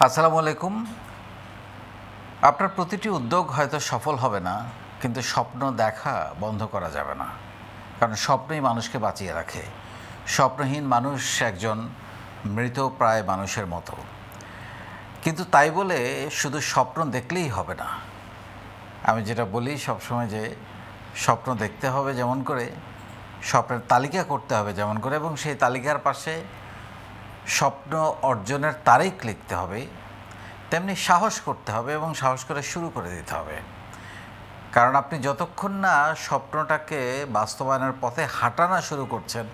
আসসালামু আলাইকুম। আপনার প্রতিটি উদ্যোগ হয়তো সফল হবে না, কিন্তু স্বপ্ন দেখা বন্ধ করা যাবে না। কারণ স্বপ্নই মানুষকে বাঁচিয়ে রাখে। স্বপ্নহীন মানুষ একজন মৃত প্রায় মানুষের মতো। কিন্তু তাই বলে শুধু স্বপ্ন দেখলেই হবে না। আমি যেটা বলি সবসময় যে, স্বপ্ন দেখতে হবে যেমন করে, স্বপ্নের তালিকা করতে হবে যেমন করে এবং সেই তালিকার পাশে স্বপ্ন অর্জনের তারিখ লিখতে হবে, তেমনি সাহস করতে হবে এবং সাহস করে শুরু করে দিতে হবে। কারণ আপনি যতক্ষণ না স্বপ্নটাকে বাস্তবায়নের পথে হাঁটা না শুরু করছেন,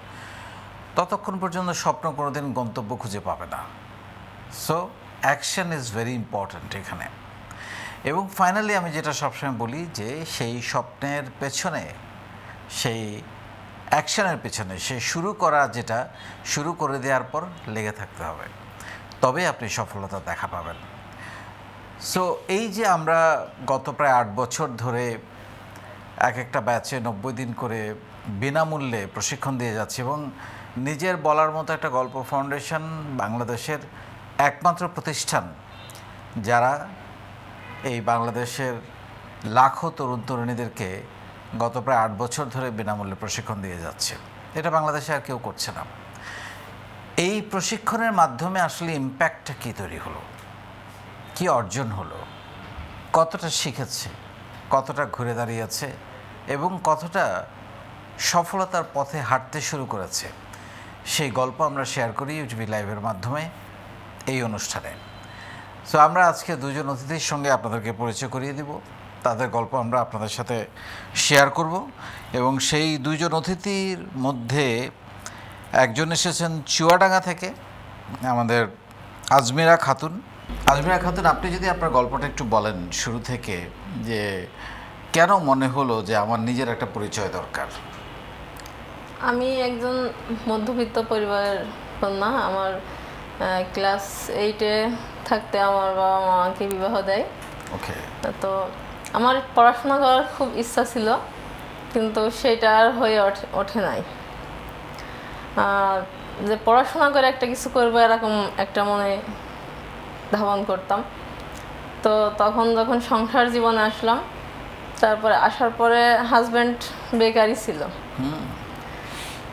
ততক্ষণ পর্যন্ত স্বপ্ন কোনোদিন গন্তব্য খুঁজে পাবে না। So action is very important এখানে। এবং ফাইনালি আমি যেটা সবসময় বলি যে, সেই স্বপ্নের পেছনে, সেই অ্যাকশনের পেছনে সে শুরু করা যেটা শুরু করে দেওয়ার পর লেগে থাকতে হবে। তবে আপনি সফলতা দেখা পাবেন। সো এই যে আমরা গত প্রায় আট বছর ধরে এক একটা ব্যাচে নব্বই দিন করে বিনামূল্যে প্রশিক্ষণ দিয়ে যাচ্ছি এবং নিজের বলার মতো একটা গল্প ফাউন্ডেশন বাংলাদেশের একমাত্র প্রতিষ্ঠান যারা এই বাংলাদেশের লাখো তরুণ তরুণীদেরকে গত প্রায় আট বছর ধরে বিনামূল্যে প্রশিক্ষণ দিয়ে যাচ্ছে। এটা বাংলাদেশে আর কেউ করছে না। এই প্রশিক্ষণের মাধ্যমে আসলে ইম্প্যাক্টটা কী তৈরি হলো? কি অর্জন হলো? কতটা শিখেছে? কতটা ঘুরে দাঁড়িয়েছে? এবং কতটা সফলতার পথে হাঁটতে শুরু করেছে? সেই গল্প আমরা শেয়ার করি ইউটিভি লাইভের মাধ্যমে এই অনুষ্ঠানে। সো আমরা আজকে দুজন অতিথির সঙ্গে আপনাদেরকে পরিচয় করিয়ে দিব। তাদের গল্প আমরা আপনাদের সাথে শেয়ার করব। এবং সেই দুইজন অতিথির মধ্যে একজন এসেছেন চুয়াডাঙ্গা থেকে আমাদের আজমিরা খাতুন। আজমিরা খাতুন আপনি যদি আপনার গল্পটা একটু বলেন শুরু থেকে যে কেন মনে হলো যে আমার নিজের একটা পরিচয় দরকার? আমি একজন মধ্যবিত্ত পরিবারের কন্যা। আমার ক্লাস এইটে থাকতে আমার বাবা মাকে বিবাহ দেয়। ওকে তো আমার পড়াশোনা করার খুব ইচ্ছা ছিল কিন্তু সেটা আর হয়ে ওঠে ওঠে নাই। যে পড়াশোনা করে একটা কিছু করব এরকম একটা মনে ধাবন করতাম। তো তখন যখন সংসার জীবনে আসলাম তারপরে আসার পরে হাজব্যান্ড বেকারি ছিল।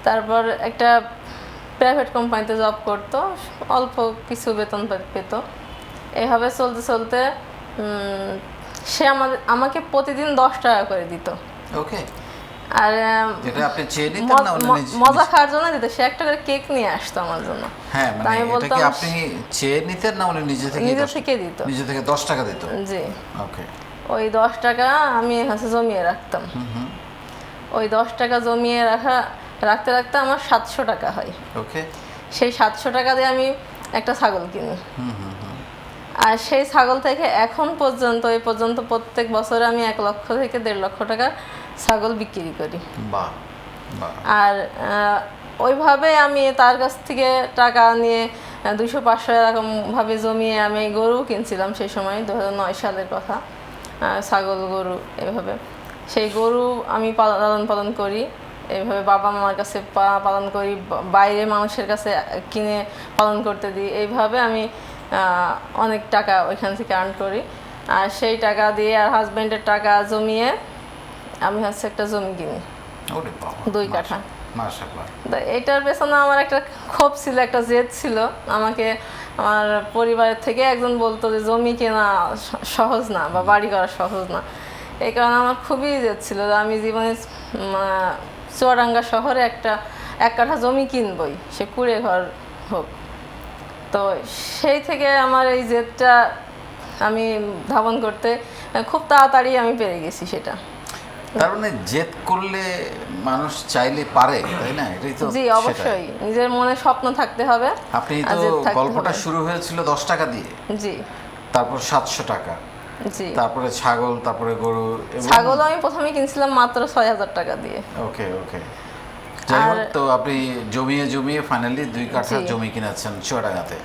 তারপর একটা প্রাইভেট কোম্পানিতে জব করতো অল্প কিছু বেতন পেত। এভাবে চলতে চলতে সে আমাদের আমাকে প্রতিদিন দশ টাকা করে দিত। ওকে আর আপনি চেয়ে নিতেন না অন্য মজা খাওয়ার জন্য দিত। সে একটা করে কেক নিয়ে আসতো আমার জন্য। হ্যাঁ মানে আমি বলতাম আপনি চেয়ে নিতেন না উনি নিজে থেকে নিজে থেকে দিত। নিজে থেকে দশ টাকা দিত? জি। ওকে ওই দশ টাকা আমি হচ্ছে জমিয়ে রাখতাম। ওই দশ টাকা জমিয়ে রাখা রাখতে রাখতে আমার সাতশো টাকা হয়। ওকে সেই সাতশো টাকা দিয়ে আমি একটা ছাগল কিনি। আর সেই ছাগল থেকে এখন পর্যন্ত এই পর্যন্ত প্রত্যেক বছরে আমি এক লক্ষ থেকে দেড় লক্ষ টাকা ছাগল বিক্রি করি। আর ওইভাবে আমি তার কাছ থেকে টাকা নিয়ে দুশো পাঁচশো এরকমভাবে জমিয়ে আমি গরু কিনছিলাম সেই সময় দু নয় সালের কথা। ছাগল গরু এভাবে। সেই গরু আমি পাল- লালন পালন করি এইভাবে বাবা মামার কাছে পা- পালন করি বাইরে মানুষের কাছে কিনে পালন করতে দিই। এইভাবে আমি অনেক টাকা ওইখান থেকে আর্ন করি। আর সেই টাকা দিয়ে আর হাজব্যান্ডের টাকা জমিয়ে আমি হচ্ছে একটা জমি কিনি। দুই কাঠা। এটার পেছনে আমার একটা ক্ষোভ ছিল একটা জেদ ছিল। আমাকে আমার পরিবারের থেকে একজন বলতো যে জমি কেনা সহজ না বা বাড়ি করা সহজ না। এই কারণে আমার খুবই জেদ ছিল যে আমি জীবনে চুয়াডাঙ্গা শহরে একটা এক কাঠা জমি কিনবই। সে কুড়ে ঘর হোক। তো সেই থেকে আমার এই জেদটা আমি ধাবন করতে খুব তাড়াতাড়ি আমি পেরে গেছি সেটা। তার মানে জেদ করলে মানুষ চাইলে পারে তাই না? এটাই তো জি অবশ্যই। নিজের মনে স্বপ্ন থাকতে হবে আপনি তো গল্পটা শুরু হয়েছিল দশ টাকা দিয়ে। জি। তারপর সাতশো টাকা। জি। তারপরে ছাগল তারপরে গরু ছাগল আমি প্রথমে কিনছিলাম মাত্র ছয় হাজার টাকা দিয়ে। ওকে ওকে। যাই হোক তো আপনি জমিয়ে জমিয়ে ফাইনালি দুই কাঠা। জমি কিনেছেন চুয়াডাঙ্গাতে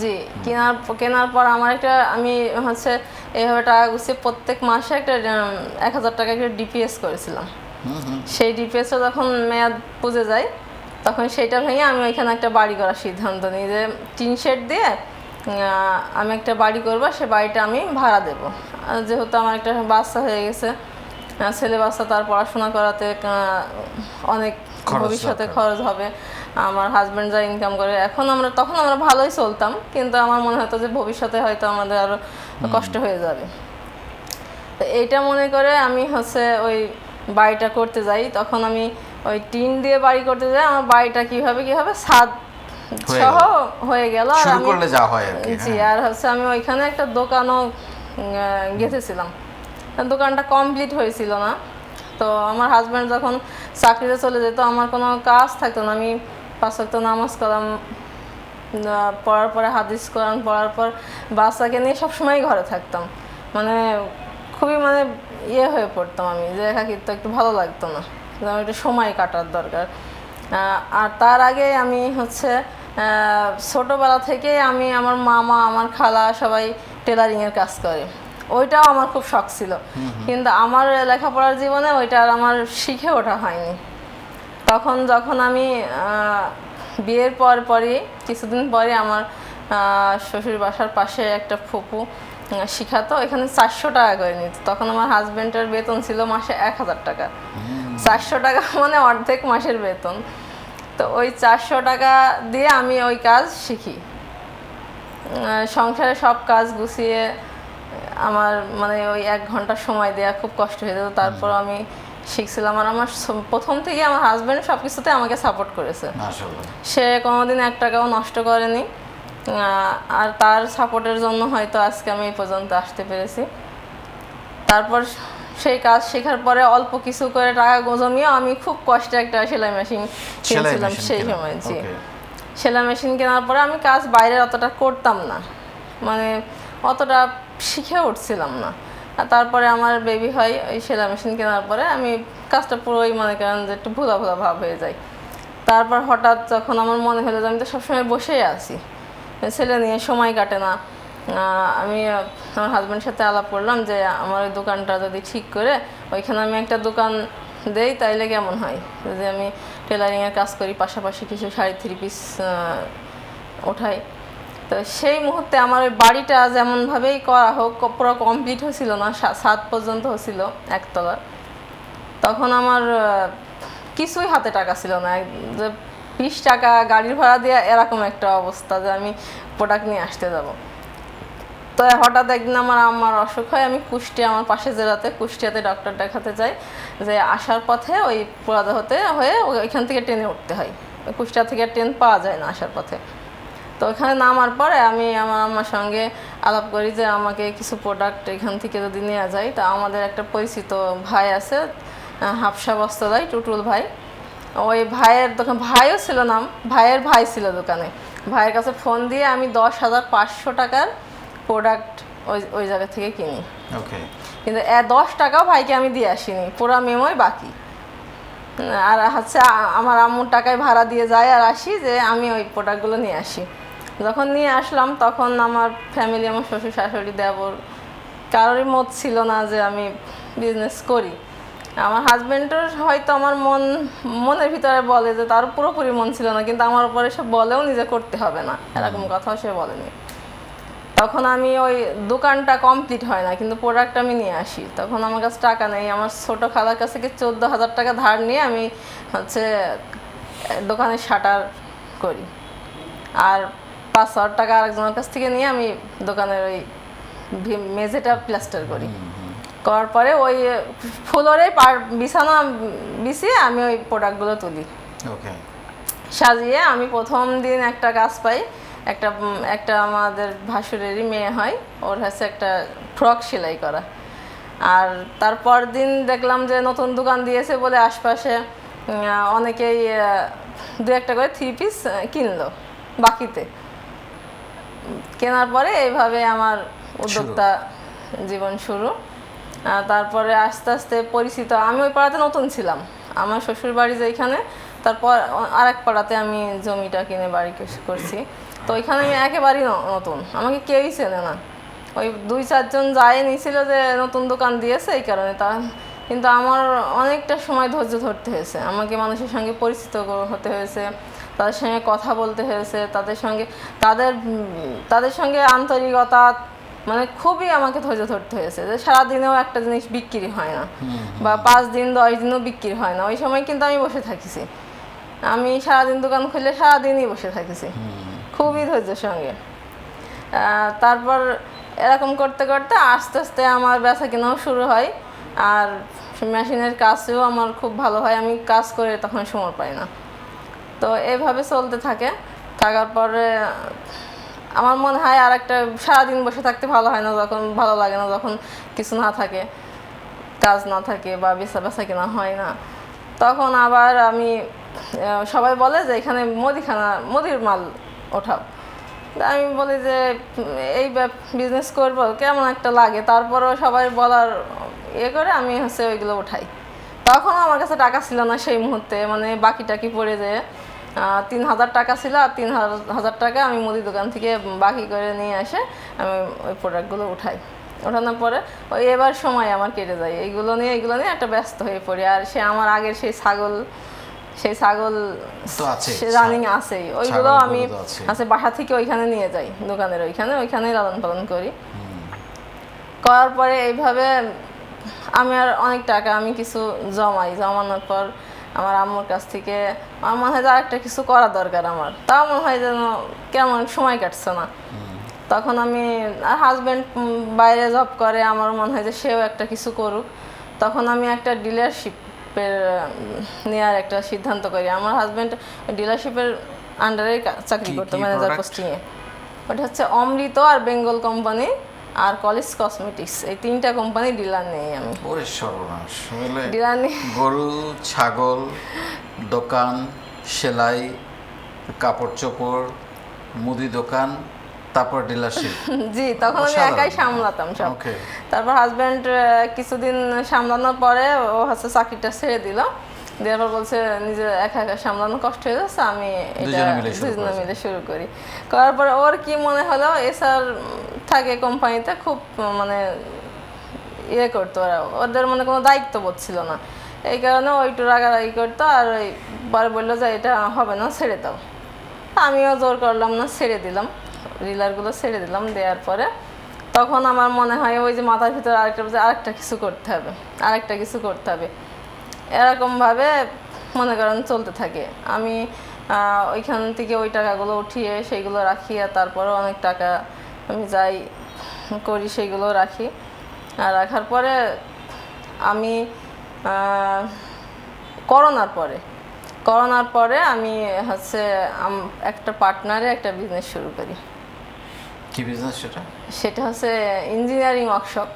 জি কেনার কেনার পর আমার একটা আমি হচ্ছে এইভাবে টাকা গুছিয়ে প্রত্যেক মাসে একটা এক হাজার টাকা করে ডিপিএস করেছিলাম। সেই ডিপিএসটা যখন মেয়াদ পুজে যায় তখন সেটা ভেঙে আমি ওইখানে একটা বাড়ি করার সিদ্ধান্ত নিই যে টিন শেড দিয়ে আমি একটা বাড়ি করব সে বাড়িটা আমি ভাড়া দেবো। যেহেতু আমার একটা বাচ্চা হয়ে গেছে ছেলে বাচ্চা তার পড়াশোনা করাতে অনেক ভবিষ্যতে খরচ হবে। আমার হাজব্যান্ড যা ইনকাম করে এখন আমরা তখন আমরা ভালোই চলতাম কিন্তু আমার মনে হতো যে ভবিষ্যতে হয়তো আমাদের আরও কষ্ট হয়ে যাবে। তো এইটা মনে করে আমি হচ্ছে ওই বাড়িটা করতে যাই। তখন আমি ওই টিন দিয়ে বাড়ি করতে যাই। আমার বাড়িটা কীভাবে কি হবে ছাদ সহ হয়ে গেল। আর আমি হয় জি হ্যাঁ। আর হচ্ছে আমি ওইখানে একটা দোকানও গেঁথেছিলাম। দোকানটা কমপ্লিট হয়েছিল না। তো আমার হাজব্যান্ড যখন চাকরিতে চলে যেত আমার কোনো কাজ থাকতো না। আমি পাঁচ ওয়াক্ত নামাজ আহ, পড়ার পরে হাদিস কোরআন পড়ার পর বাচ্চাকে নিয়ে সবসময় ঘরে থাকতাম। মানে খুবই মানে ইয়ে হয়ে পড়তাম আমি যে একাকিত্ব একটু ভালো লাগতো না। আমার একটু সময় কাটার দরকার। আর তার আগে আমি হচ্ছে ছোটবেলা থেকে আমি আমার মামা আমার খালা সবাই টেলারিংয়ের কাজ করে। ওইটাও আমার খুব শখ ছিল। কিন্তু আমার লেখাপড়ার জীবনে ওইটা আর আমার শিখে ওঠা হয়নি। তখন যখন আমি বিয়ের পর পরই, কিছুদিন পরে আমার শ্বশুর বাসার পাশে একটা ফুপু শিখাতো। এখানে চারশো টাকা করে নিত। তখন আমার হাজব্যান্ডের বেতন ছিল মাসে এক হাজার টাকা। চারশো টাকা মানে অর্ধেক মাসের বেতন। তো ওই চারশো টাকা দিয়ে আমি ওই কাজ শিখি। সংসারে সব কাজ গুছিয়ে আমার মানে ওই এক ঘণ্টা সময় দেওয়া খুব কষ্ট হয়ে যেত। তারপর আমি শিখছিলাম আর আমার প্রথম থেকে আমার হাজব্যান্ড সব কিছুতে আমাকে সাপোর্ট করেছে। সে কোনোদিন এক টাকাও নষ্ট করেনি। আর তার সাপোর্টের জন্য হয়তো আজকে আমি এই পর্যন্ত আসতে পেরেছি। তারপর সেই কাজ শেখার পরে অল্প কিছু করে টাকা জমিয়েও আমি খুব কষ্টে একটা সেলাই মেশিন কিনেছিলাম সেই সময় জি। সেলাই মেশিন কেনার পরে আমি কাজ বাইরে অতটা করতাম না। মানে অতটা শিখে উঠছিলাম না। তারপরে আমার বেবি হয় ওই সেলাই মেশিন কেনার পরে আমি কাজটা পুরোই মনে করেন যে একটু ভুলা ভুলা ভাব হয়ে যায়। তারপর হঠাৎ যখন আমার মনে হলো যে আমি তো সবসময় বসেই আছি, ছেলে নিয়ে সময় কাটে না আমি, আমার হাজব্যান্ডের সাথে আলাপ করলাম যে আমার ওই দোকানটা যদি ঠিক করে ওইখানে আমি একটা দোকান দেই তাইলে কেমন হয়? যদি আমি টেলারিংয়ের কাজ করি, পাশাপাশি কিছু শাড়ি থ্রি পিস ওঠাই তো সেই মুহূর্তে আমার ওই বাড়িটা যেমনভাবেই করা হোক পুরো কমপ্লিট হয়েছিল না সাত পর্যন্ত হয়েছিল একতলার তখন আমার কিছুই হাতে টাকা ছিল না। যে বিশ টাকা গাড়ির ভাড়া দিয়ে এরকম একটা অবস্থা যে আমি প্রোডাক্ট নিয়ে আসতে যাব। তো হঠাৎ একদিন আমার আমার অসুখ হয়, আমি কুষ্টিয়া, আমার পাশে জেলাতে, কুষ্টিয়াতে ডক্টর দেখাতে যাই। যে আসার পথে ওই পোড়াদহতে হয়ে ওইখান থেকে ট্রেনে উঠতে হয়। কুষ্টিয়া থেকে ট্রেন পাওয়া যায় না আসার পথে। তো ওখানে নামার পরে আমি আমার আম্মার সঙ্গে আলাপ করি যে আমাকে কিছু প্রোডাক্ট এখান থেকে যদি নেওয়া যায়। তা আমাদের একটা পরিচিত ভাই আছে হাফসা বস্ত্রালয় টুটুল ভাই। ওই ভাইয়ের দোকান ভাইও ছিল নাম ভাইয়ের ভাই ছিল দোকানে। ভাইয়ের কাছে ফোন দিয়ে আমি দশ হাজার পাঁচশো টাকার প্রোডাক্ট ওই ওই জায়গা থেকে কিনি। ওকে কিন্তু এ দশ টাকাও ভাইকে আমি দিয়ে আসিনি পুরো মেমোই বাকি। আর হচ্ছে আমার আম্মুর টাকায় ভাড়া দিয়ে যায় আর আসি যে আমি ওই প্রোডাক্টগুলো নিয়ে আসি। যখন নিয়ে আসলাম তখন আমার ফ্যামিলি আমার শ্বশুর শাশুড়ি দেবর কারোরই মত ছিল না যে আমি বিজনেস করি। আমার হাজব্যান্ডের হয়তো আমার মন মনের ভিতরে বলে যে তার পুরোপুরি মন ছিল না কিন্তু আমার উপরে সে বলেও নিজে করতে হবে না। এরকম কথাও সে বলেনি। তখন আমি ওই দোকানটা কমপ্লিট হয় না কিন্তু প্রোডাক্ট আমি নিয়ে আসি। তখন আমার কাছে টাকা নেই আমার ছোট খালার কাছ থেকে চোদ্দ হাজার টাকা ধার নিয়ে আমি হচ্ছে দোকানের শাটার করি। আর পাঁচ হাজার টাকা আরেকজনের কাছ থেকে নিয়ে আমি দোকানের ওই মেঝেটা প্লাস্টার করি। করার পরে ওই ফ্লোরে পার বিছানা বিছিয়ে আমি ওই প্রোডাক্টগুলো তুলি। ওকে সাজিয়ে আমি প্রথম দিন একটা কাজ পাই। একটা একটা আমাদের ভাসুরেরই মেয়ে হয় ওর হচ্ছে একটা ফ্রক সেলাই করা। আর তারপর দিন দেখলাম যে নতুন দোকান দিয়েছে বলে আশপাশে অনেকেই দু একটা করে থ্রি পিস কিনলো বাকিতে। কেনার পরে এইভাবে আমার উদ্যোক্তা জীবন শুরু। তারপরে আস্তে আস্তে পরিচিত আমি ওই পাড়াতে নতুন ছিলাম। আমার শ্বশুর বাড়ি যেখানে তারপর আর এক পাড়াতে আমি জমিটা কিনে বাড়ি করছি। তো ওইখানে আমি একেবারেই নতুন। আমাকে কেউই চেনে না। ওই দুই চারজন যায় নিছিল যে নতুন দোকান দিয়েছে এই কারণে তা কিন্তু আমার অনেকটা সময় ধৈর্য ধরতে হয়েছে। আমাকে মানুষের সঙ্গে পরিচিত হতে হয়েছে। তাদের সঙ্গে কথা বলতে হয়েছে তাদের সঙ্গে তাদের তাদের সঙ্গে আন্তরিকতা মানে খুবই আমাকে ধৈর্য ধরতে হয়েছে যে সারাদিনেও একটা জিনিস বিক্রি হয় না বা পাঁচ দিন দশ দিনও বিক্রি হয় না। ওই সময় কিন্তু আমি বসে থাকিছি। আমি সারাদিন দোকান খুললে সারাদিনই বসে থাকিছি। খুবই ধৈর্যের সঙ্গে। তারপর এরকম করতে করতে আস্তে আস্তে আমার ব্যথা কেনাও শুরু হয়। আর মেশিনের কাজেও আমার খুব ভালো হয়। আমি কাজ করে তখন সময় পাই না। তো এভাবে চলতে থাকে। থাকার পরে আমার মনে হয় আর একটা সারাদিন বসে থাকতে ভালো হয় না, যখন ভালো লাগে না, যখন কিছু না থাকে, কাজ না থাকে বা বেচা বেচা কেনা হয় না। তখন আবার আমি সবাই বলে যে এখানে মুদিখানা, মুদির মাল ওঠাও। আমি বলি যে, এই বিজনেস করব, কেমন একটা লাগে? তারপরও সবাই বলার ইয়ে করে আমি হচ্ছে ওইগুলো উঠাই। তখন আমার কাছে টাকা ছিল না সেই মুহূর্তে মানে বাকি টাকি পড়ে যেয়ে? তিন হাজার টাকা ছিল আর তিন হাজার- টাকা আমি মুদি দোকান থেকে বাকি করে নিয়ে এসে আমি ওই প্রোডাক্টগুলো উঠাই। ওঠানোর পরে ওই এবার সময় আমার কেটে যায়। এইগুলো নিয়ে এইগুলো নিয়ে একটা ব্যস্ত হয়ে পড়ি। আর সে আমার আগের সেই ছাগল সেই ছাগল রানিং আছেই। ওইগুলো আমি। আছে বাসা থেকে ওইখানে নিয়ে যাই দোকানের ওইখানে ওইখানেই লালন পালন করি। করার পরে এইভাবে আমি আর অনেক টাকা আমি কিছু জমাই। জমানোর পর আমার আম্মুর কাছ থেকে আমার মনে হয় যে আরেকটা কিছু করা দরকার আমার। তাও মনে হয় যেন কেমন সময় কাটছে না। তখন আমি হাজব্যান্ড বাইরে জব করে আমার মনে হয় যে সেও একটা কিছু করুক। তখন আমি একটা ডিলারশিপের নেওয়ার একটা সিদ্ধান্ত করি। আমার হাজব্যান্ড ডিলারশিপের আন্ডারে চাকরি করতো ম্যানেজার? পোস্টিংয়ে ওটা হচ্ছে অমৃত আর বেঙ্গল কোম্পানি আর কলেজ কসমেটিক্স এই তিনটা কোম্পানি ডিলার নেই আমি। ওরে সর্বনাশ বলে ডিলার নেই। গরু ছাগল দোকান সেলাই কাপড় চোপড় মুদি দোকান তারপর ডিলারশিপ জি তখন আমি একাই সামলাতাম সব। তারপর হাজব্যান্ড কিছুদিন সামলানোর পরে ও হচ্ছে চাকরিটা ছেড়ে দিল। দেওয়ার পর বলছে নিজে একা একা সামলানো কষ্ট হয়ে যাচ্ছে আমি এটা দুজনে মিলে শুরু করি। করার পরে ওর কি মনে হলো এসআর থাকে কোম্পানিতে খুব মানে ইয়ে করতো ওরা। ওদের মানে কোনো দায়িত্ব বোধ ছিল না। এই কারণে ও একটু রাগারাগি করতো আর ওই পরে বলল যে এটা হবে না ছেড়ে দাও। আমিও জোর করলাম না ছেড়ে দিলাম। রিলারগুলো ছেড়ে দিলাম দেওয়ার পরে তখন আমার মনে হয় ওই যে মাথার ভিতরে আরেকটা আরেকটা কিছু করতে হবে আরেকটা কিছু করতে হবে। এরকমভাবে মনে করেন চলতে থাকে। আমি ওইখান থেকে ওই টাকাগুলো উঠিয়ে সেইগুলো রাখি আর তারপরে অনেক টাকা আমি যাই করি সেইগুলো রাখি। আর রাখার পরে আমি করোনার পরে করোনার পরে আমি হচ্ছে একটা পার্টনারে একটা বিজনেস শুরু করি। কি বিজনেস সেটা? সেটা হচ্ছে ইঞ্জিনিয়ারিং ওয়ার্কশপ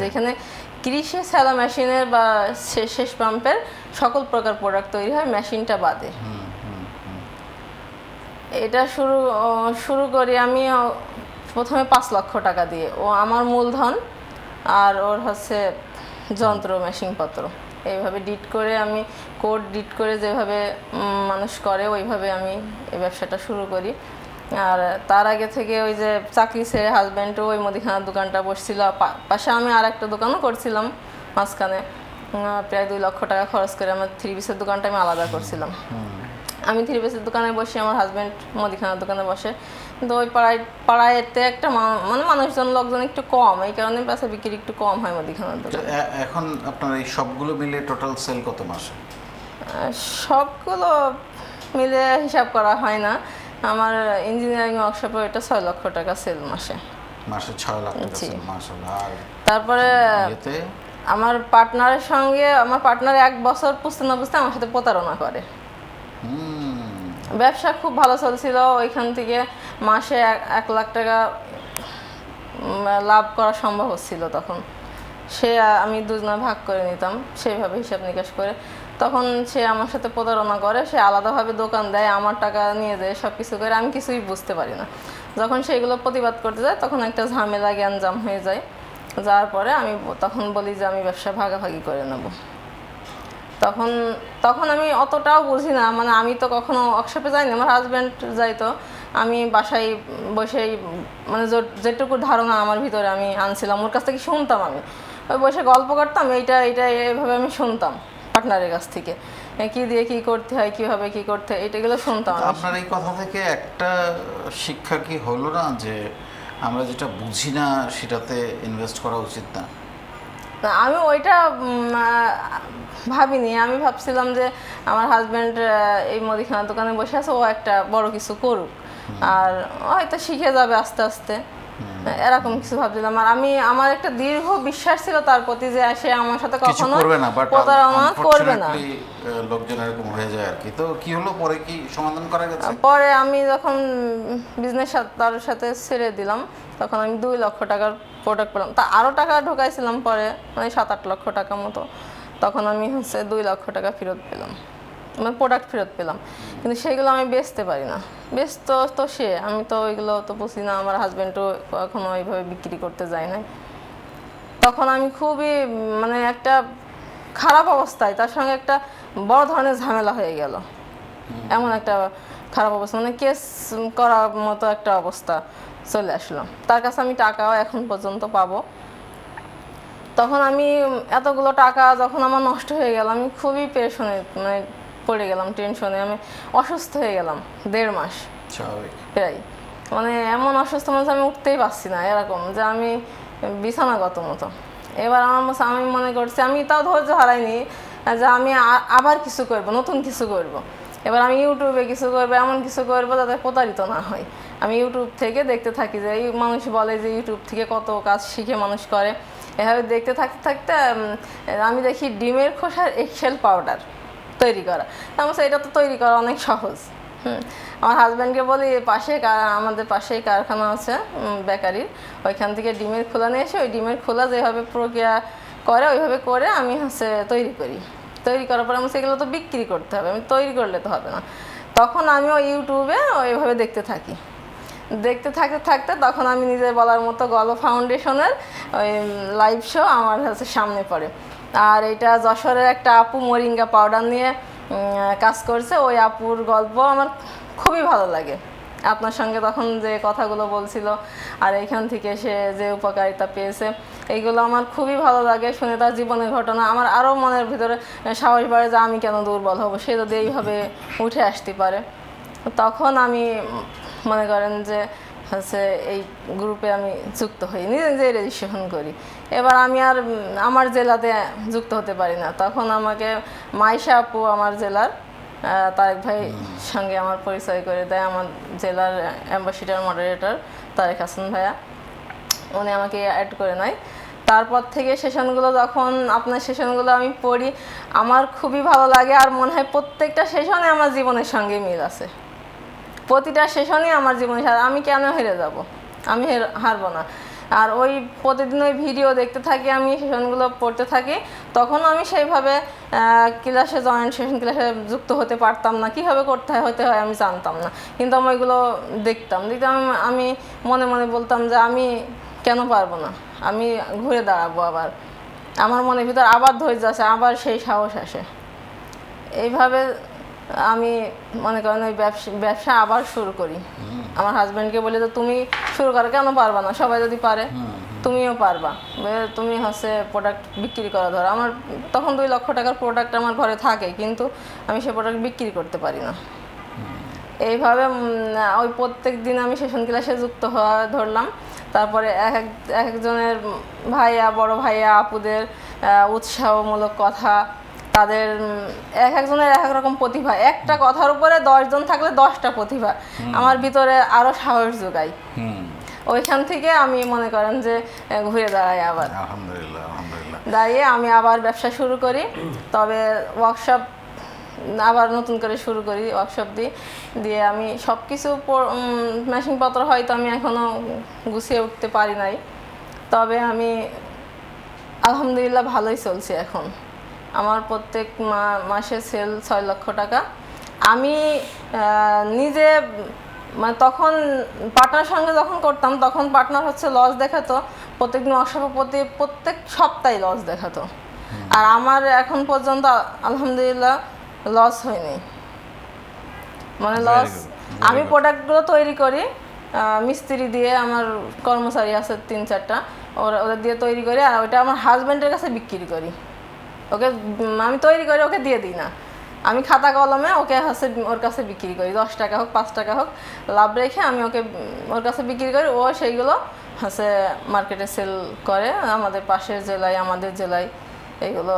যেখানে কৃষি স্যালো মেশিনের বা শেষ পাম্পের সকল প্রকার প্রোডাক্ট তৈরি হয় মেশিনটা বাদে। এটা শুরু শুরু করি আমি প্রথমে পাঁচ লক্ষ টাকা দিয়ে। ও আমার মূলধন আর ওর হচ্ছে যন্ত্র মেশিনপত্র। এইভাবে ডিট করে আমি কোড ডিট করে যেভাবে মানুষ করে ওইভাবে আমি এই ব্যবসাটা শুরু করি। আর তার আগে থেকে ওই যে চাকরি ছেড়ে হাজব্যান্ডও ওই মুদিখানার দোকানটা বসছিল। পাশে আমি আর একটা দোকানও করছিলাম মাঝখানে। প্রায় দুই লক্ষ টাকা খরচ করে আমার থ্রি পিসের দোকানটা আমি আলাদা করছিলাম। আমি থ্রি পিসের দোকানে বসে আমার হাজব্যান্ড মুদিখানার দোকানে বসে। কিন্তু ওই পাড়ায় পাড়ায়তে একটা মানে মানুষজন লোকজন একটু কম। এই কারণে বেচা বিক্রি একটু কম হয় মুদিখানার দোকানে। এখন আপনার এই সবগুলো মিলে টোটাল সেল কত মাসে? সবগুলো মিলে হিসাব করা হয় না। আমার ইঞ্জিনিয়ারিং ওয়ার্কশপে এটা ছয় লক্ষ টাকা সেল মাসে। মাসে ছয় লাখ টাকা জি। সেল আর তারপরে ইয়েতে? আমার পার্টনারের সঙ্গে আমার পার্টনার এক বছর পুষতে না পুষতে আমার সাথে প্রতারণা করে। হুম। ব্যবসা খুব ভালো চলছিল ওইখান থেকে মাসে এক- এক লাখ টাকা উম, লাভ করা সম্ভব হচ্ছিল তখন। সে আ- আমি দুজনে ভাগ করে নিতাম সেইভাবে হিসাব নিকাশ করে। তখন সে আমার সাথে প্রতারণা করে, সে আলাদাভাবে দোকান দেয়, আমার টাকা নিয়ে যায় সব কিছু করে, আমি কিছুই বুঝতে পারি না। যখন সেগুলো প্রতিবাদ করতে যায়, তখন একটা ঝামেলা জ্ঞানজাম হয়ে যায়। যাওয়ার পরে আমি তখন বলি যে আমি ব্যবসা ভাগাভাগি করে নেব। তখন তখন আমি অতটাও বুঝি না মানে আমি তো কখনো ওয়ার্কশপে যাইনি, আমার হাজব্যান্ড যাইতো। আমি বাসায় বসেই মানে যেটুকু ধারণা আমার ভিতরে আমি আনছিলাম, ওর কাছ থেকে শুনতাম আমি। ওই বসে গল্প করতাম, এইটা এইটা, এইভাবে আমি শুনতাম। পার্টনারের কাছ থেকে। কি দিয়ে কি করতে হয় কীভাবে কি করতে হয় এটাগুলো শুনতাম। আপনার এই কথা থেকে একটা শিক্ষা কি হলো না যে আমরা যেটা বুঝি না সেটাতে ইনভেস্ট করা উচিত না? না, আমি ওইটা ভাবিনি। আমি ভাবছিলাম যে আমার হাজব্যান্ড এই মুদিখানার দোকানে বসে আছে ও একটা বড় কিছু করুক। আর হয়তো শিখে যাবে আস্তে আস্তে। এরকম কিছু ভাবছিলাম। আর আমি আমার একটা দীর্ঘ বিশ্বাস ছিল তার প্রতি যে সে আমার সাথে কখনো করবে না বাট প্রতারণা করবে না। লোকজন এরকম হয়ে যায় আর কি। তো কি হলো? পরে কি সমাধান করা গেছে? পরে আমি যখন বিজনেস তার সাথে ছেড়ে দিলাম তখন আমি দুই লক্ষ টাকার প্রোডাক্ট পেলাম। তা আরও টাকা ঢোকাইছিলাম পরে মানে সাত আট লক্ষ টাকা মতো। তখন আমি হচ্ছে দুই লক্ষ টাকা ফেরত পেলাম। মানে প্রোডাক্ট ফেরত পেলাম। কিন্তু সেইগুলো আমি বেচতে পারি না। বেচতো তো সে আমি তো ওইগুলো তো বুঝি না আমার হাজব্যান্ডও এখনও ওইভাবে বিক্রি করতে যায় না তখন আমি খুবই মানে একটা খারাপ অবস্থায় তার সঙ্গে একটা বড় ধরনের ঝামেলা হয়ে গেল। এমন একটা খারাপ অবস্থা মানে কেস করার মতো একটা অবস্থা চলে আসলো। তার কাছে আমি টাকাও এখন পর্যন্ত পাবো। তখন আমি এতগুলো টাকা যখন আমার নষ্ট হয়ে গেল আমি খুবই পেরেশনে মানে পড়ে গেলাম টেনশনে আমি অসুস্থ হয়ে গেলাম দেড় মাস। প্রায়। মানে এমন অসুস্থ মানুষ আমি উঠতেই পারছি না এরকম যে আমি বিছানাগত মতো। এবার আমার আমি মনে করছি আমি তাও ধৈর্য হারাইনি যে আমি আবার কিছু করব নতুন কিছু করব। এবার আমি ইউটিউবে কিছু করব এমন কিছু করব যাতে প্রতারিত না হয়। আমি ইউটিউব থেকে দেখতে থাকি যে এই মানুষ বলে যে ইউটিউব থেকে কত কাজ শিখে মানুষ করে। এভাবে দেখতে থাকতে থাকতে আমি দেখি ডিমের খোসার এক্সেল পাউডার তৈরি করা। আমার এটা তো তৈরি করা অনেক সহজ। হুম। আমার হাজব্যান্ডকে বলি পাশে আমাদের পাশেই কারখানা আছে বেকারির। ওইখান থেকে ডিমের খোলা নিয়ে এসে ওই ডিমের খোলা যেভাবে প্রক্রিয়া করে, ওইভাবে করে আমি হচ্ছে তৈরি করি। তৈরি করার পরে আমি সেগুলো তো বিক্রি করতে হবে। আমি তৈরি করলে তো হবে না। তখন আমি ওই ইউটিউবে ওইভাবে দেখতে থাকি। দেখতে থাকতে থাকতে তখন আমি নিজের বলার মতো গল্প ফাউন্ডেশনের ওই লাইভ শো আমার হচ্ছে সামনে পড়ে। আর এটা যশোরের একটা আপু মরিঙ্গা পাউডার নিয়ে কাজ করছে। ওই আপুর গল্প আমার খুবই ভালো লাগে। আপনার সঙ্গে তখন যে কথাগুলো বলছিল আর এখান থেকে সে যে উপকারিতা পেয়েছে, এইগুলো আমার খুবই ভালো লাগে। শুনে তার জীবনের ঘটনা আমার আরও মনের ভিতরে সাহস বাড়ে যে আমি কেন দুর্বল হব। সে যদি এইভাবে উঠে আসতে পারে। তখন আমি মনে করেন যে হচ্ছে এই গ্রুপে আমি যুক্ত হই নিজে নিজে রেজিস্ট্রেশন করি। এবার আমি আর আমার জেলাতে যুক্ত হতে পারি না। তখন আমাকে মাইশা আপু আমার জেলার তারেক ভাই সঙ্গে আমার পরিচয় করে দেয় আমার জেলার অ্যাম্বাসিডার মডারেটর তারেক হাসান ভাইয়া। উনি আমাকে অ্যাড করে নেয়। তারপর থেকে সেশনগুলো যখন আপনার সেশনগুলো আমি পড়ি আমার খুবই ভালো লাগে আর মনে হয় প্রত্যেকটা সেশনে আমার জীবনের সঙ্গে মিল আছে। প্রতিটা সেশনই আমার জীবনে সার আমি কেন হেরে যাব? আমি হের- হারবো না। আর ওই প্রতিদিন ওই ভিডিও দেখতে থাকি, আমি সেশনগুলো পড়তে থাকি তখন আমি সেইভাবে ক্লাসে জয়েন্ট সেশন ক্লাসে যুক্ত হতে পারতাম না। কীভাবে করতে হয়, হতে হয় আমি জানতাম না। কিন্তু আমি ওইগুলো দেখতাম। দেখতাম আমি মনে মনে বলতাম যে আমি কেন পারব না? আমি ঘুরে দাঁড়াবো আবার। আমার মনের ভিতর আবার ধৈর্য আছে আবার সেই সাহস আসে। এইভাবে আমি মনে করেন ওই ব্যবসা ব্যবসা আবার শুরু করি। আমার হাজব্যান্ডকে বলি তো তুমি শুরু করো কেন পারবা না? সবাই যদি পারে তুমিও পারবা। তুমি হচ্ছে প্রোডাক্ট বিক্রি করা ধরো। আমার তখন দুই লক্ষ টাকার প্রোডাক্ট আমার ঘরে থাকে কিন্তু আমি সে প্রোডাক্ট বিক্রি করতে পারি না। এইভাবে ওই প্রত্যেক দিন আমি সেশন ক্লাসে যুক্ত হওয়া ধরলাম। তারপরে এক এক এক একজনের ভাইয়া বড় ভাইয়া আপুদের উৎসাহমূলক কথা তাদের এক একজনের এক এক রকম প্রতিভা। একটা কথার উপরে দশজন থাকলে দশটা প্রতিভা। আমার ভিতরে আরও সাহস যোগায় ওইখান থেকে আমি মনে করেন যে ঘুরে দাঁড়াই আবার। আলহামদুলিল্লাহ আলহামদুলিল্লাহ। দাঁড়িয়ে আমি আবার ব্যবসা শুরু করি। তবে ওয়ার্কশপ আবার নতুন করে শুরু করি ওয়ার্কশপ দিই দিয়ে আমি সব কিছু মেশিনপত্র হয়তো আমি এখনও গুছিয়ে উঠতে পারি নাই। তবে আমি আলহামদুলিল্লাহ ভালোই চলছে এখন। আমার প্রত্যেক মাসে সেল ছয় লক্ষ টাকা। আমি নিজে মানে তখন পার্টনার সঙ্গে যখন করতাম তখন পার্টনার হচ্ছে লস দেখাতো। প্রত্যেকদিন প্রতি প্রত্যেক সপ্তাহে লস দেখাতো। আর আমার এখন পর্যন্ত আলহামদুলিল্লাহ লস হয়নি। মানে লস আমি প্রোডাক্টগুলো তৈরি করি মিস্ত্রি দিয়ে আমার কর্মচারী আছে তিন চারটা। ওরা ওদের দিয়ে তৈরি করি আর ওইটা আমার হাজব্যান্ডের কাছে বিক্রি করি। ওকে আমি তৈরি করে ওকে দিয়ে দিই না। আমি খাতা কলমে ওকে হচ্ছে ওর কাছে বিক্রি করি, দশ টাকা হোক, পাঁচ টাকা হোক, লাভ রেখে আমি ওকে ওর কাছে বিক্রি করি। ও সেইগুলো হচ্ছে মার্কেটে সেল করে, আমাদের পাশের জেলায়, আমাদের জেলায় এইগুলো।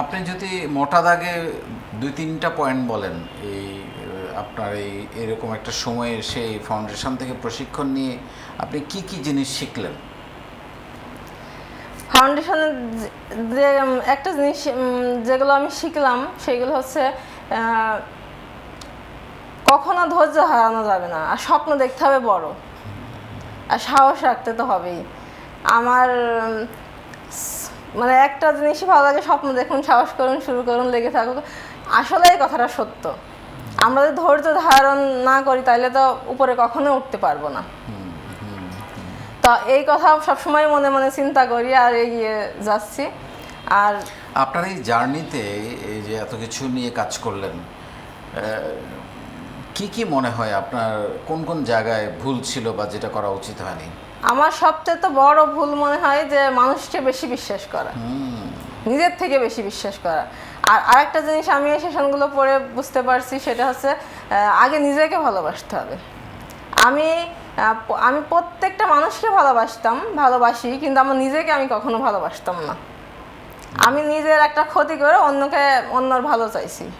আপনি যদি মোটা দাগে দুই তিনটা পয়েন্ট বলেন, এই আপনার এই, এরকম একটা সময়ে সেই ফাউন্ডেশন থেকে প্রশিক্ষণ নিয়ে আপনি কি কি জিনিস শিখলেন? ফাউন্ডেশনের যে- একটা জিনিস যেগুলো আমি শিখলাম, সেগুলো হচ্ছে কখনো ধৈর্য হারানো যাবে না। আর স্বপ্ন দেখতে হবে বড়। আর সাহস রাখতে তো হবেই। আমার মানে একটা জিনিসই ভালো লাগে, স্বপ্ন দেখুন, সাহস করুন, শুরু করুন, লেগে থাকুক। আসলে এই কথাটা সত্য। আমরা যদি ধৈর্য ধারণ না করি তাহলে তো উপরে কখনো উঠতে পারব না। তা এই কথা সবসময় মনে মনে চিন্তা করি আর এগিয়ে যাচ্ছি। আর আপনার এই জার্নিতে এই যে এত কিছু নিয়ে কাজ করলেন কি কি মনে হয় আপনার? কোন কোন জায়গায় ভুল ছিল বা যেটা করা উচিত হয়নি? আমার সবচেয়ে তো বড় ভুল মনে হয় যে মানুষকে বেশি বিশ্বাস করা। নিজের থেকে বেশি বিশ্বাস করা। আর আরেকটা জিনিস আমি এই সেশনগুলো পড়ে বুঝতে পারছি সেটা হচ্ছে আগে নিজেকে ভালোবাসতে হবে। আমি আমি প্রত্যেকটা মানুষকে ভালোবাসতাম, ভালোবাসি, কিন্তু আমার নিজেকে আমি কখনো ভালোবাসতাম না। আমি নিজের একটা ক্ষতি করে অন্যকে, অন্যর ভালো চাইছি।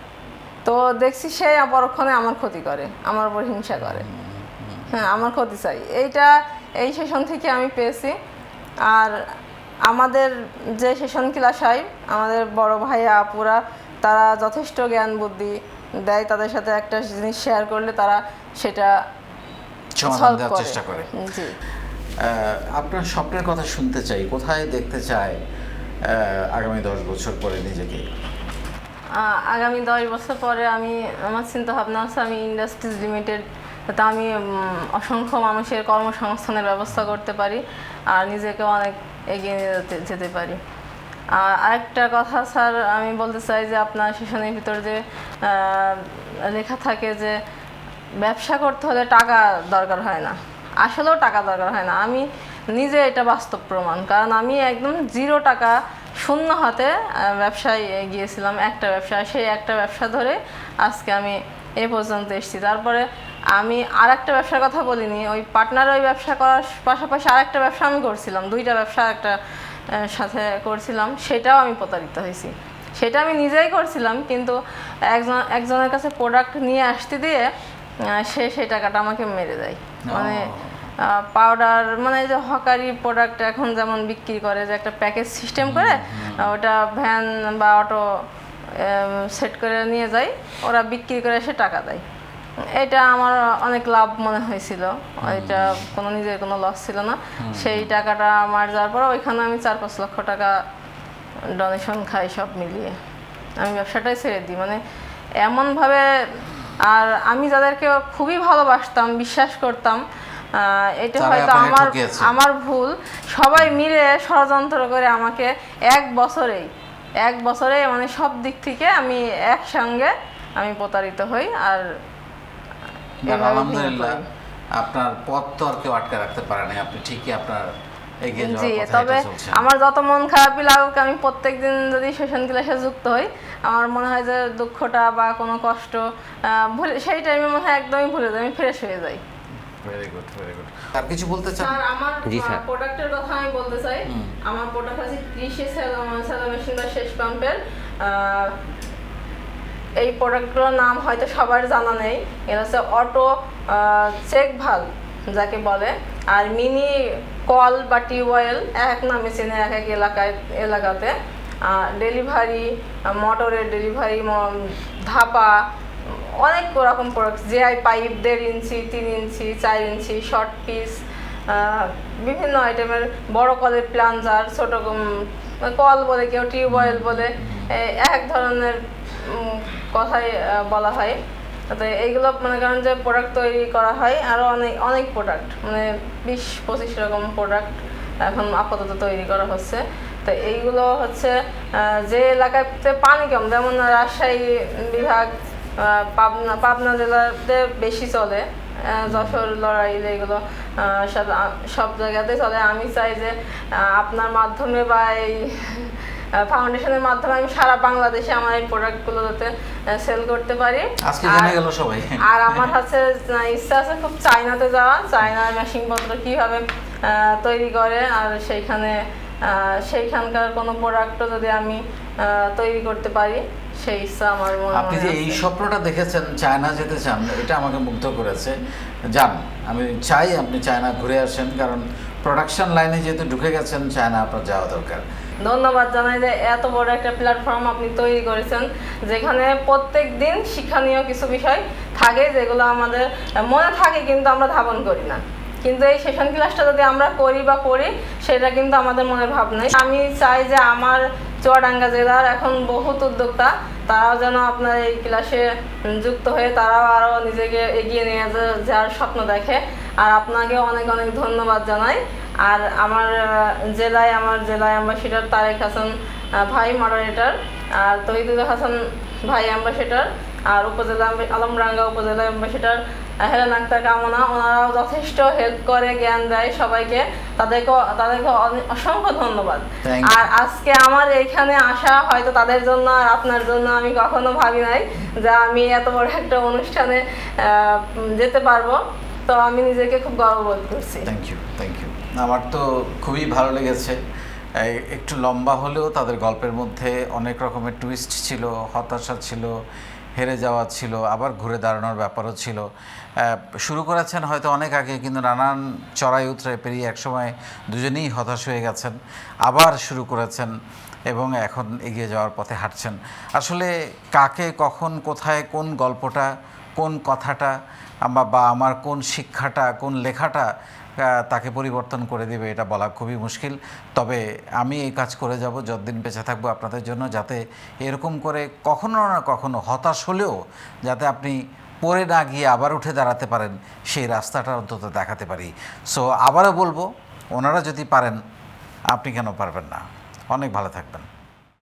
তো দেখছি সে পরক্ষণে আমার ক্ষতি করে, আমার উপর হিংসা করে। হ্যাঁ আমার ক্ষতি চাই। এইটা, এই সেশন থেকে আমি পেয়েছি। আর আমাদের যে সেশন ক্লাস হয়, আমাদের বড় ভাইয়া আপুরা, তারা যথেষ্ট জ্ঞান বুদ্ধি দেয়, তাদের সাথে একটা জিনিস শেয়ার করলে তারা সেটা সমাধান দেওয়ার চেষ্টা করে। আপনার স্বপ্নের কথা শুনতে চাই কোথায় দেখতে চায় আগামী দশ বছর পরে নিজেকে? আগামী দশ বছর পরে আমি আমার চিন্তা ভাবনা আছে আমি ইন্ডাস্ট্রিজ লিমিটেড তা আমি অসংখ্য মানুষের কর্মসংস্থানের ব্যবস্থা করতে পারি আর নিজেকে অনেক এগিয়ে নিয়ে যেতে- যেতে পারি। আর আরেকটা কথা স্যার আমি বলতে চাই যে আপনার সেশনের ভিতর যে লেখা থাকে যে ব্যবসা করতে হলে টাকা দরকার হয় না। আসলেও টাকা দরকার হয় না। আমি নিজে এটা বাস্তব প্রমাণ। কারণ আমি একদম জিরো টাকা শূন্য হাতে ব্যবসায় গিয়েছিলাম একটা ব্যবসা সেই একটা ব্যবসা ধরে আজকে আমি এ পর্যন্ত এসেছি। তারপরে আমি আর একটা ব্যবসার কথা বলিনি। ওই পার্টনার ওই ব্যবসা করার পাশাপাশি আর একটা ব্যবসা আমি করছিলাম। দুইটা ব্যবসা একটা সাথে করছিলাম। সেটাও আমি প্রতারিত হয়েছি। সেটা আমি নিজেই করছিলাম। কিন্তু একজন, একজনের কাছে প্রোডাক্ট নিয়ে আসতে দিয়ে সে সেই টাকাটা আমাকে মেরে দেয়। মানে পাউডার মানে যে হকারি প্রোডাক্ট এখন যেমন বিক্রি করে যে একটা প্যাকেজ সিস্টেম করে ওটা ভ্যান বা অটো সেট করে নিয়ে যায় ওরা বিক্রি করে এসে টাকা দেয়। এটা আমার অনেক লাভ মনে হয়েছিল। এটা কোনো নিজের কোনো লস ছিল না। সেই টাকাটা আমার যাওয়ার পর ওইখানে আমি চার পাঁচ লক্ষ টাকা ডোনেশন খাই সব মিলিয়ে। আমি ব্যবসাটাই ছেড়ে দিই। মানে এমনভাবে আর আমি যাদেরকে খুবই ভালোবাসতাম বিশ্বাস করতাম এটা হয়তো আমার আমার ভুল। সবাই মিলে ষড়যন্ত্র করে আমাকে এক বছরেই এক বছরে মানে সব দিক থেকে আমি একসঙ্গে আমি প্রতারিত হই আর আলহামদুলিল্লাহ আপনার পথ তো আর কেউ আটকে রাখতে পারে না আপনি ঠিকই আপনার জি তবে আমার যত মন খারাপই লাগুক আমি প্রত্যেকদিন যদি সেশন ক্লাসে যুক্ত হই আমার মনে হয় যে দুঃখটা বা কোনো কষ্ট ভুলে সেই টাইমে মনে হয় একদমই ভুলে যাই আমি ফ্রেশ হয়ে যাই। ভেরি গুড ভেরি গুড আর কিছু বলতে চান? আর আমার প্রোডাক্টের কথা আমি বলতে চাই। আমার প্রোডাক্ট আছে কৃষি সেলো মেশিন বা শেষ পাম্পের। আহ, এই প্রোডাক্টগুলোর নাম হয়তো সবার জানা নেই। এটা হচ্ছে অটো চেক ভালো যাকে বলে। আর মিনি কল বা টিউবওয়েল এক নামে চেনে এক এক এলাকায়, এলাকাতে। ডেলিভারি, মোটরের ডেলিভারি ধাপা, অনেক রকম প্রোডাক্ট জিআই পাইপ দেড় ইঞ্চি, তিন ইঞ্চি, চার ইঞ্চি শর্ট পিস বিভিন্ন আইটেমের বড় কলের প্লাঞ্জার ছোট কল বলে কেউ টিউবওয়েল বলে এক ধরনের কথাই বলা হয়। তো এইগুলো মনে করেন যে প্রোডাক্ট তৈরি করা হয় আরও অনেক অনেক প্রোডাক্ট মানে বিশ, পঁচিশ রকম প্রোডাক্ট এখন আপাতত তৈরি করা হচ্ছে। তো এইগুলো হচ্ছে যে এলাকাতে পানি কম, যেমন রাজশাহী বিভাগ পাবনা পাবনা জেলাতে বেশি চলে যশোর লড়াই এগুলো সব জায়গাতে চলে। আমি চাই যে আপনার মাধ্যমে বা এই ফাউন্ডেশনের মাধ্যমে আমি সারা বাংলাদেশে আমার এই প্রোডাক্টগুলো যাতে সেল করতে পারি। আজকে জেনে গেল সবাই। আর আমার হচ্ছে ইচ্ছা আছে খুব চায়নাতে যাওয়া। চায়নার মেশিনপত্র কীভাবে তৈরি করে আর সেইখানে সেইখানকার কোনো প্রোডাক্টও যদি আমি তৈরি করতে পারি সেই ইচ্ছা আমার মনে আপনি যে এই স্বপ্নটা দেখেছেন চায়না যেতে চান এটা আমাকে মুগ্ধ করেছে। যান আমি চাই আপনি চায়না ঘুরে আসেন কারণ প্রোডাকশন লাইনে যেহেতু ঢুকে গেছেন চায়না আপনার যাওয়া দরকার। ধন্যবাদ জানাই যে এত বড় একটা প্ল্যাটফর্ম আপনি তৈরি করেছেন, যেখানে প্রত্যেক দিন শিক্ষণীয় কিছু বিষয় থাকে যেগুলো আমাদের মনে থাকে কিন্তু আমরা ধারণ করি না। কিন্তু এই সেশন ক্লাসটা যদি আমরা করি বা করি সেটা কিন্তু আমাদের মনে ভাব নাই। আমি চাই যে আমার চুয়াডাঙ্গা জেলার এখন বহুত উদ্যোক্তা, তারাও যেন আপনার এই ক্লাসে যুক্ত হয়ে তারাও আরও নিজেকে এগিয়ে নিয়ে যাওয়ার স্বপ্ন দেখে। আর আপনাকে অনেক অনেক ধন্যবাদ জানাই। আর আমার জেলায় আমার জেলায় অ্যাম্বাসিডার তারেক হাসান ভাই মডারেটর আর তহিদুল হাসান ভাই অ্যাম্বাসিডার আর উপজেলা আলমরাঙ্গা উপজেলা অ্যাম্বাসিডার হেলেন আক্তার কামনা ওনারাও যথেষ্ট হেল্প করে জ্ঞান দেয় সবাইকে। তাদেরকে তাদেরকে অসংখ্য ধন্যবাদ। আর আজকে আমার এখানে আসা হয়তো তাদের জন্য আর আপনার জন্য আমি কখনো ভাবি নাই যে আমি এত বড় একটা অনুষ্ঠানে যেতে পারব। তো আমি নিজেকে খুব গর্ববোধ করছি। থ্যাংক ইউ থ্যাংক ইউ আমার তো খুবই ভালো লেগেছে। একটু লম্বা হলেও তাদের গল্পের মধ্যে অনেক রকমের টুইস্ট ছিল, হতাশা ছিল, হেরে যাওয়া ছিল, আবার ঘুরে দাঁড়ানোর ব্যাপারও ছিল। শুরু করেছেন হয়তো অনেক আগে, কিন্তু নানান চড়াই উতরে পেরিয়ে একসময় দুজনেই হতাশ হয়ে গেছেন। আবার শুরু করেছেন এবং এখন এগিয়ে যাওয়ার পথে হাঁটছেন। আসলে কাকে, কখন, কোথায়, কোন গল্পটা, কোন কথাটা বা আমার কোন শিক্ষাটা, কোন লেখাটা তাকে পরিবর্তন করে দেবে এটা বলা খুবই মুশকিল। তবে আমি এই কাজ করে যাব, যতদিন বেঁচে থাকব আপনাদের জন্য, যাতে এরকম করে কখনো না কখনো হতাশ হলেও যাতে আপনি পড়ে না গিয়ে আবার উঠে দাঁড়াতে পারেন, সেই রাস্তাটা অন্তত দেখাতে পারি। সো আবারও বলব, ওনারা যদি পারেন, আপনি কেন পারবেন না? অনেক ভালো থাকবেন।